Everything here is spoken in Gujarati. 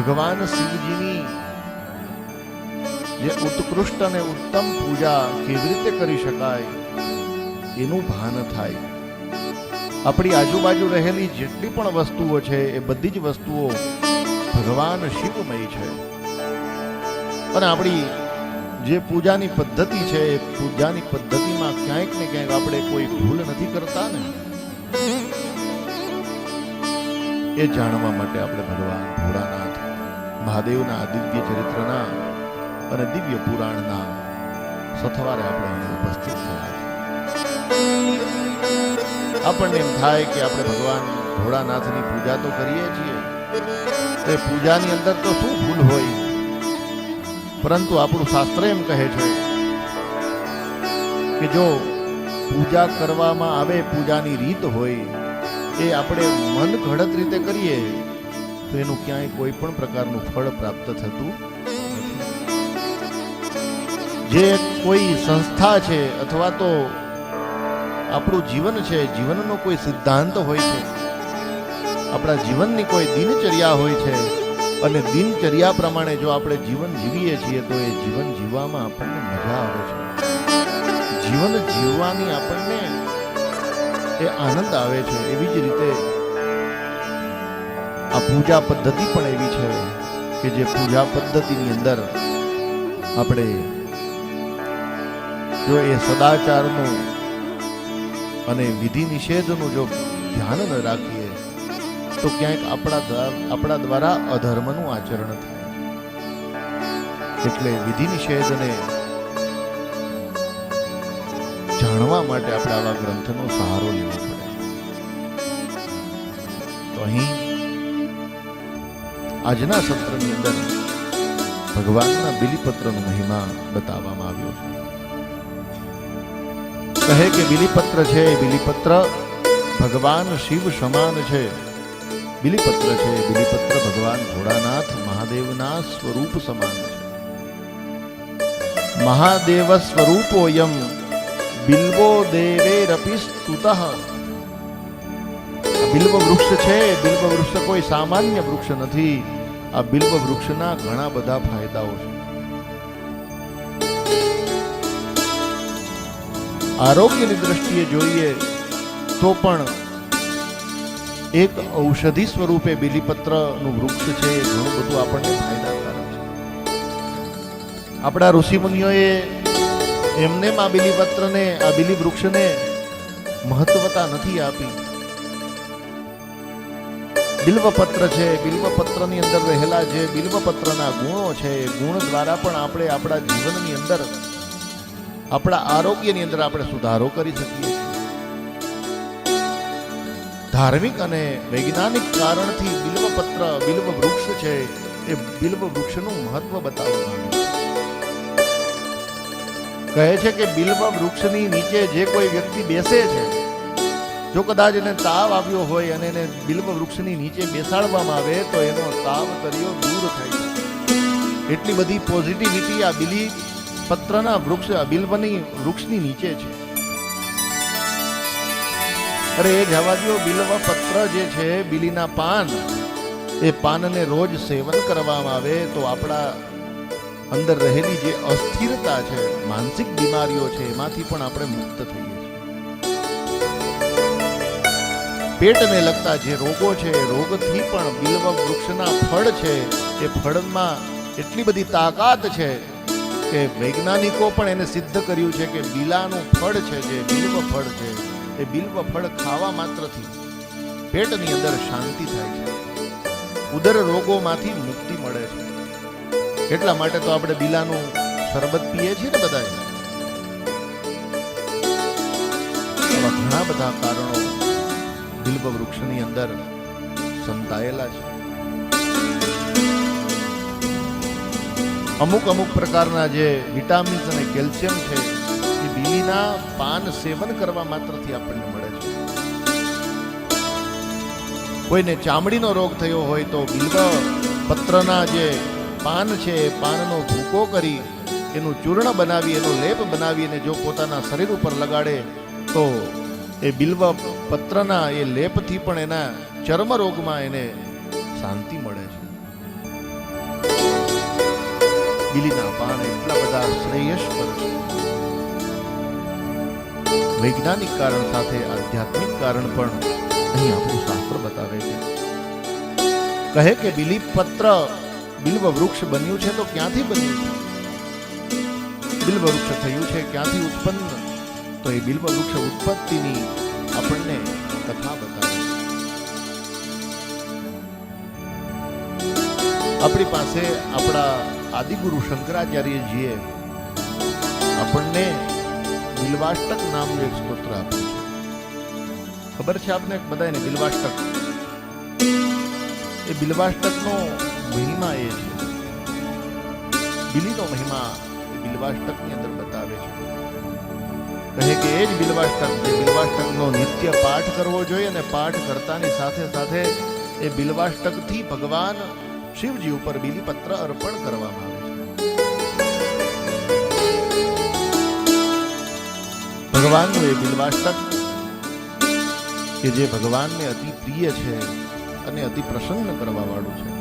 ભગવાન શિવજીની જે ઉત્કૃષ્ટ અને ઉત્તમ પૂજા કેવી રીતે કરી શકાય, એનું ભાન થાય. આપણી આજુબાજુ રહેલી જેટલી પણ વસ્તુઓ છે, એ બધી જ વસ્તુઓ ભગવાન શિવમય છે. અને આપણી જે પૂજાની પદ્ધતિ છે, એ પૂજાની પદ્ધતિમાં ક્યાંક ને ક્યાંક આપણે કોઈ ભૂલ નથી કરતા ને? એ જાણવા માટે આપણે ભગવાન ભોળાનાથ મહાદેવના દિવ્ય ચરિત્રના અને દિવ્ય પુરાણના સથવારે આપણે અહીં ઉપસ્થિત થયા આપણને એમ થાય કે આપણે ભગવાન ભોળાનાથની પૂજા તો કરીએ છીએ એ પૂજાની અંદર તો શું ભૂલ હોય? પરંતુ આપણું શાસ્ત્ર એમ કહે છે કે જો પૂજા કરવામાં આવે, પૂજાની રીત હોય, એ આપણે મન ઘડત રીતે કરીએ તો એનું ક્યાંય કોઈ પણ પ્રકારનું ફળ પ્રાપ્ત થતું જે કોઈ સંસ્થા છે અથવા તો આપણું જીવન છે, જીવનનો કોઈ સિદ્ધાંત હોય છે, આપણા જીવનની કોઈ દિનચર્યા હોય છે, અને દિનચર્યા પ્રમાણે જો આપણે જીવન જીવીએ છીએ, તો એ જીવન જીવવામાં આપણને મજા આવે છે. જીવન જીવવાની આપણને એ આનંદ આવે છે, એવી જ રીતે આ પૂજા પદ્ધતિ પણ એવી છે કે જે પૂજા પદ્ધતિની અંદર આપણે જો એ સદાચારનું અને વિધિ નિષેધનું જો ધ્યાન ન રાખીએ, તો ક્યાંક આપણા આપણા દ્વારા અધર્મનું આચરણ થાય. એટલે વિધિ નિષેધને જાણવા માટે આપણે આવા ગ્રંથનો સહારો લેવો પડે. તો અહીં આજના સત્રની અંદર ભગવાનના બિલીપત્રનો મહિમા બતાવવામાં આવ્યો છે. કહે કે બિલીપત્ર છે એ બિલીપત્ર ભગવાન શિવ સમાન છે. બિલીપત્ર છે એ બિલીપત્ર ભગવાન ભોળાનાથ મહાદેવના સ્વરૂપ સમાન છે. મહાદેવ સ્વરૂપોયમ બિલ્વો દેવેરપી સ્તુતઃ. આ બિલ્વ વૃક્ષ છે, બિલ્વ વૃક્ષ કોઈ સામાન્ય વૃક્ષ નથી. આ બિલ્વ વૃક્ષના ઘણા બધા ફાયદાઓ છે. આરોગ્યની દ્રષ્ટિએ જોઈએ તો પણ એક ઔષધિ સ્વરૂપે બિલીપત્રનું વૃક્ષ છે એ ઘણું બધું આપણને ફાયદાકારક છે. આપણા ઋષિમુનિઓએ એમને આ બિલીપત્રને, આ બિલી વૃક્ષને મહત્વતા નથી આપી. બિલ્વપત્ર છે, બિલ્વપત્રની અંદર રહેલા જે બિલ્વપત્રના ગુણો છે, એ ગુણ દ્વારા પણ આપણે આપણા જીવનની અંદર, આપણા આરોગ્યની અંદર આપણે સુધારો કરી શકીએ ધાર્મિક અને વૈજ્ઞાનિક કારણથી બિલ્વપત્ર બિલ્વ વૃક્ષ છે, એ બિલ્વ વૃક્ષનું મહત્વ બતાવવામાં આવ્યું કહે છે કે બિલ્વ વૃક્ષની નીચે જે કોઈ વ્યક્તિ બેસે છે જો કદાચ એને તાવ આવ્યો હોય અને એને બિલ્વ વૃક્ષની નીચે બેસાડવામાં આવે તો એનો તાવ તરીયો દૂર થાય એટલી બધી પોઝિટિવિટી આ બિલી પત્રના વૃક્ષ, આ વૃક્ષની નીચે છે. અરે એ જવા દો બિલ્વ પત્ર જે છે, બિલીના પાન, એ પાનને રોજ સેવન કરવામાં આવે તો આપણા અંદર રહેલી જે અસ્થિરતા છે, માનસિક બીમારીઓ છે, એમાંથી પણ આપણે મુક્ત થઈએ. પેટને લગતા જે રોગો છે રોગથી પણ બિલ્વ વૃક્ષના ફળ છે, એ ફળમાં એટલી બધી તાકાત છે કે વૈજ્ઞાનિકો પણ એને સિદ્ધ કર્યું છે કે બીલાનું ફળ છે, જે બિલ્વ ફળ છે, એ બિલ્વ ફળ ખાવા માત્રથી પેટની અંદર શાંતિ થાય છે. ઉદર રોગોમાંથી મુક્તિ મળે છે. એટલા માટે તો આપણે બિલાનું શરબત પીએ છીએ ને બધા ઘણા બધા કારણો બિલ્વ વૃક્ષની અંદર સંતાયેલા છે. અમુક અમુક પ્રકારના જે વિટામિન્સ અને કેલ્શિયમ છે, એ બીલીના પાન સેવન કરવા માત્રથી આપણને મળે છે. કોઈને ચામડીનો રોગ થયો હોય તો બિલ્વ પત્રના જે પાન છે, એ પાનનો ભૂકો કરી એનું ચૂર્ણ બનાવી, એનો લેપ બનાવી અને જો પોતાના શરીર ઉપર લગાડે તો એ બિલ્વ પત્રના એ લેપથી પણ એના ચર્મરોગમાં એને શાંતિ મળે છે. બિલીના પાન એટલા બધા શ્રેયસ્કર છે. વૈજ્ઞાનિક કારણ સાથે આધ્યાત્મિક કારણ પણ અહીં આપણું શાસ્ત્ર બતાવે છે. કહે કે બિલી પત્ર બિલ્વ વૃક્ષ બન્યું છે તો ક્યાંથી બન્યું? છે બિલ્વ વૃક્ષ થયું છે ક્યાંથી ઉત્પન્ન તો એ બિલ્વ વૃક્ષ ઉત્પત્તિની આપણને કથા બતાવે આપણી પાસે આપણા આદિગુરુ શંકરાચાર્યજીએ આપણને બિલવાષ્ટક નામનું એક સ્તોત્ર આપ્યું છે. ખબર છે આપને બધાને બિલવાષ્ટક? એ બિલવાષ્ટકનો મહિમા એ છે. બિલીનો મહિમા એ બિલવાષ્ટકની અંદર બતાવે છે. કહે કે એ જ બિલવાષ્ટક જે બિલવાષ્ટકનો નિત્ય પાઠ કરવો જોઈએ અને પાઠ કરતાની સાથે સાથે એ બિલવાષ્ટકથી ભગવાન શિવજી ઉપર બિલીપત્ર અર્પણ કરવામાં આવે છે. ભગવાનનું એ બિલવાષ્ટક કે જે ભગવાનને અતિ પ્રિય છે અને અતિ પ્રસન્ન કરવા વાળું છે.